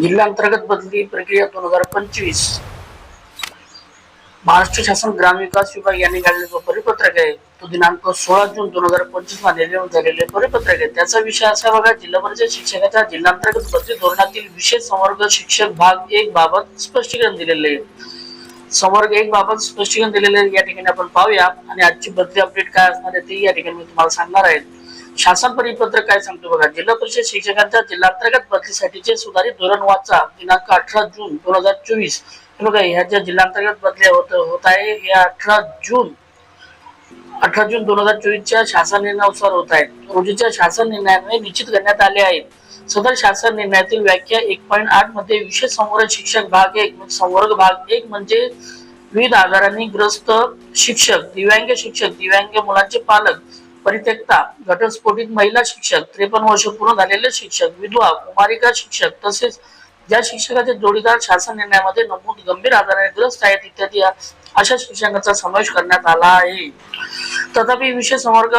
जिल्हांतर्गत बदली प्रक्रिया दोन हजार पंचवीस. महाराष्ट्र शासन ग्रामविकास विभाग यांनी काढलेला जो परिपत्रक आहे तो दिनांक सोळा जून दोन हजार पंचवीसमध्ये निर्माण झालेले परिपत्रक आहे. त्याचा विषय असा बघा जिल्हा परिषद शिक्षकाच्या जिल्हांतर्गत बदली धोरणातील विशेष संवर्ग शिक्षक भाग एक बाबत स्पष्टीकरण दिलेले आहे. संवर्ग एक बाबत स्पष्टीकरण दिलेले आहे. या ठिकाणी आपण पाहूया. आणि आजची बदली अपडेट काय असणार आहे ते या ठिकाणी मी तुम्हाला सांगणार आहे. शासन परिपत्रक काय सांगतो बघा जिल्हा परिषद शिक्षकांच्या जिल्हांतर्गत बदलीसाठीचे सुधारित धोरण वाचा दिनांक अठरा जून दोन हजार चोवीस. हे बघा ह्या ज्या जिल्हांतर्गत बदल्या होत होत आहे या अठरा जून अठरा जून दोन हजार चोवीसच्या शासन निर्णयानुसार होत आहेत. रोजीच्या शासन निर्णयाने निश्चित करण्यात आले आहेत. सदर शासन निर्णयातील व्याख्या एक पॉईंट आठमध्ये विशेष संवर्ग शिक्षक भाग एक म्हणजे संवर्ग भाग एक म्हणजे विविध आजारांनी ग्रस्त शिक्षक दिव्यांग शिक्षक दिव्यांग मुलांचे पालक परित्यक्ता घटस्फोटित महिला शिक्षक त्रेपन्न वर्ष पूर्ण झालेले शिक्षक विधवा कुमारिका शिक्षक तसेच ज्या शिक्षकाचे जोडीदार शासन निर्णयामध्ये नमूद गंभीर आजाराने ग्रस्त आहेत इत्यादी अशा शिक्षकांचा समावेश करण्यात आला आहे. तथापि विषय संवर्ग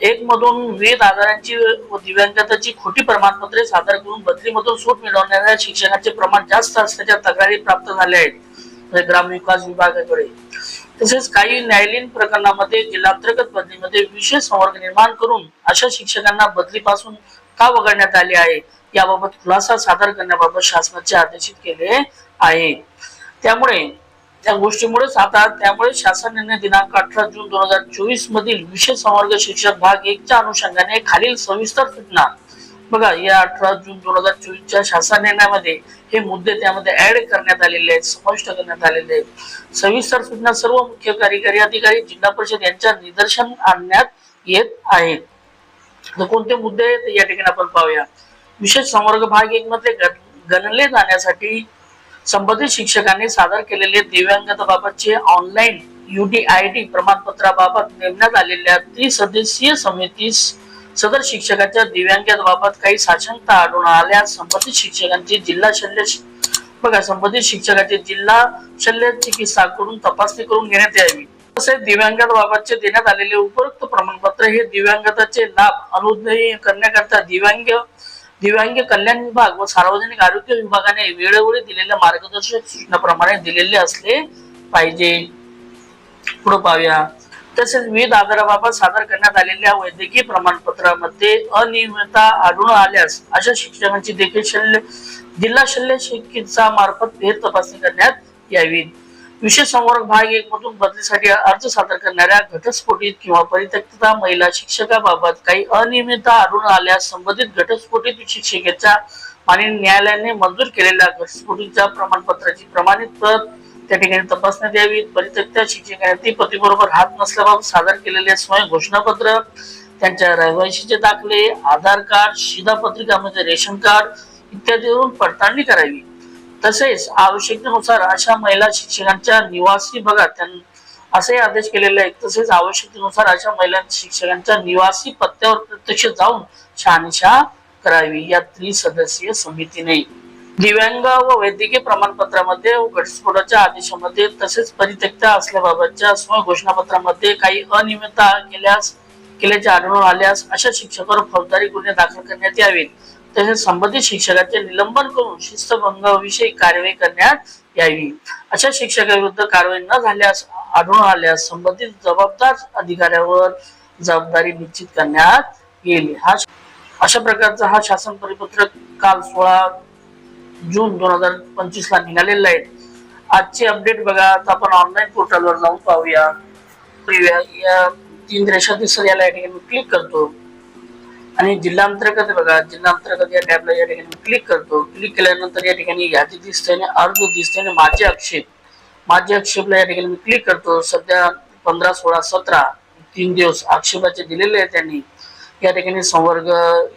एक मधून विविध आजारांची व दिव्यांगताची खोटी प्रमाणपत्रे सादर करून बदलीमधून सूट मिळवणाऱ्या शिक्षकांचे प्रमाण जास्त असल्याच्या तक्रारी प्राप्त झाल्या आहेत. म्हणजे ग्रामविकास विभागाकडे. तसेच काही न्यायालयीन प्रकरणामध्ये जिल्हांतर्गत बदलीमध्ये विशेष संवर्ग निर्माण करून अशा शिक्षकांना बदलीपासून का वगळण्यात आले आहे? याबाबत खुलासा सादर करण्याबाबत शासनाचे आदेशित केले आहे. त्यामुळे त्या गोष्टीमुळेच आता त्यामुळे शासन निर्णय दिनांक अठरा जून दोन हजार चोवीस मधील विशेष संवर्ग शिक्षक भाग एकच्या अनुषंगाने खालील सविस्तर सूचना बघा या अठरा जून दोन हजार चोवीसच्या शासन निर्णयामध्ये हे मुद्दे त्यामध्ये ऍड करण्यात आलेले आहेत समाविष्ट करण्यात आलेले आहेत. सविस्तर सूचना सर्व मुख्य कार्यकारी अधिकारी जिल्हा परिषद यांच्या निदर्शन आणण्यात येत आहेत. तर कोणते मुद्दे आहेत या ठिकाणी आपण पाहूया. विशेष संवर्ग भाग एक मध्ये गणले जाण्यासाठी संबंधित शिक्षकांनी सादर केलेले दिव्यांगताबाबतचे ऑनलाईन युडीआयडी प्रमाणपत्राबाबत नेमण्यात आलेल्या त्रिसदस्यीय समितीस सदर शिक्षकाच्या दिव्यांगाबाबत काही साशंकता आढळून आल्यास संबंधित शिक्षकांची जिल्हा शल्य बघा संबंधित शिक्षकाची जिल्हा शल्य चिकित्साकडून तपासणी करून घेण्यात यावी. तसेच दिव्यांगाबाबतचे देण्यात आलेले उपयुक्त प्रमाणपत्र हे दिव्यांगताचे लाभ अनुज्ञेय करण्याकरता दिव्यांग दिव्यांग कल्याण विभाग व सार्वजनिक आरोग्य विभागाने वेळोवेळी दिलेल्या मार्गदर्शक सूचनाप्रमाणे दिलेले असले पाहिजे. पुढे पाहूया. तसेच विविध आजाराबाबत सादर करण्यात आलेल्या वैद्यकीय प्रमाणपत्रामध्ये अनियमितता आढळून आल्यास अशा शिक्षकांची देखील शल्य जिल्हा शल्य चिकित्सा मार्फत फेर तपासणी करण्यात यावी. विशेष संवर्ग भाग एक मधून बदलीसाठी अर्ज सादर करणाऱ्या घटस्फोटीत किंवा परित्यक्तता महिला शिक्षकाबाबत काही अनियमितता आढळून आल्यास संबंधित घटस्फोटीत शिक्षिकेच्या आणि न्यायालयाने मंजूर केलेल्या घटस्फोटीच्या प्रमाणपत्राची प्रमाणित प्रत त्या ठिकाणी तपासण्यात यावी. परित्यक्त्या शिक्षकाने ती पतीबरोबर हात नसल्याबाबत सादर केलेले स्वयं घोषणापत्र त्यांच्या रहिवाशीचे दाखले आधार कार्ड शिधापत्रिका म्हणजे रेशन कार्ड इत्यादीवरून पडताळणी करावी. तसेच आवश्यकतेनुसार अशा महिला शिक्षकांच्या निवासी भागात त्यां- असे आदेश केलेले आहेत. तसेच आवश्यकतेनुसार अशा महिला शिक्षकांच्या निवासी पत्त्यावर प्रत्यक्ष जाऊन शहानिशा करावी. या त्रिसदस्यीय समितीने दिव्यांग व वैद्यकीय प्रमाणपत्रामध्ये व घटस्फोटाच्या आदेशामध्ये तसेच परित्यक्ता असल्याबाबतच्या स्व घोषणापत्रामध्ये काही अनियमितता केल्यास केल्याचे आढळून आल्यास अशा शिक्षकावर फौजदारी गुन्हे दाखल करण्यात यावेत. तसेच संबंधित शिक्षकाचे निलंबन करून शिस्तभंगाविषयी कारवाई करण्यात यावी. अशा शिक्षकाविरुद्ध कारवाई न झाल्यास आढळून आल्यास संबंधित जबाबदार अधिकाऱ्यावर जबाबदारी निश्चित करण्यात येईल. हा अशा प्रकारचा हा शासन परिपत्रक काल सोळा जून दोन हजार पंचवीस ला निघालेला आहे. आजचे अपडेट बघा आता आपण ऑनलाईन पोर्टलवर जाऊन पाहूया. पाहूया. या तीन रेषा दिसत याला या ठिकाणी क्लिक करतो. आणि जिल्हा अंतर्गत बघा जिल्हा अंतर्गत या टॅबला या ठिकाणी क्लिक करतो. क्लिक केल्यानंतर या ठिकाणी यादी दिसते आणि अर्ज दिसते आणि माझे आक्षेप. माझे आक्षेपला या ठिकाणी मी क्लिक करतो. सध्या पंधरा सोळा सतरा तीन दिवस आक्षेपाचे दिलेले आहेत त्यांनी. या ठिकाणी संवर्ग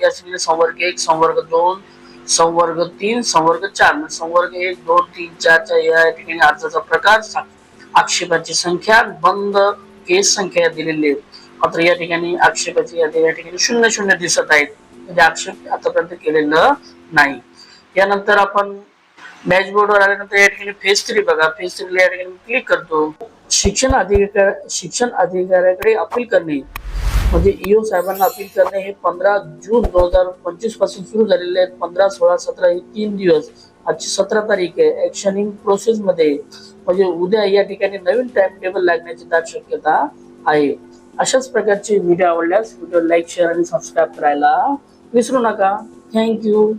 या ठिकाणी संवर्ग एक संवर्ग दोन संवर्ग तीन संवर्ग चार. संवर्ग एक दोन तीन चारच्या या ठिकाणी अर्जाचा प्रकार आक्षेपाची संख्या बंद केस संख्या दिलेली आहे मात्र या ठिकाणी आक्षेपाची यादी या ठिकाणी शून्य शून्य दिसत आहेत. म्हणजे आक्षेप आतापर्यंत केलेलं नाही. यानंतर आपण मॅच बोर्ड वर आल्यानंतर या ठिकाणी फेस थ्री बघा. फेस थ्री या ठिकाणी क्लिक करतो. शिक्षण अधिकार शिक्षण अधिकाऱ्याकडे अपील करणे. म्हणजे ईओ साहेबांना अपील करणे हे पंधरा जून दोन हजार पंचवीसपासून सुरू झालेले आहेत. पंधरा सोळा सतरा हे तीन दिवस. आजची सतरा तारीख आहे. ऍक्शनिंग प्रोसेस मध्ये म्हणजे उद्या या ठिकाणी नवीन टाइम टेबल लागण्याची दाट शक्यता आहे. अशाच प्रकारचे व्हिडिओ आवडल्यास व्हिडिओ लाईक शेअर आणि सबस्क्राईब करायला विसरू नका. थँक्यू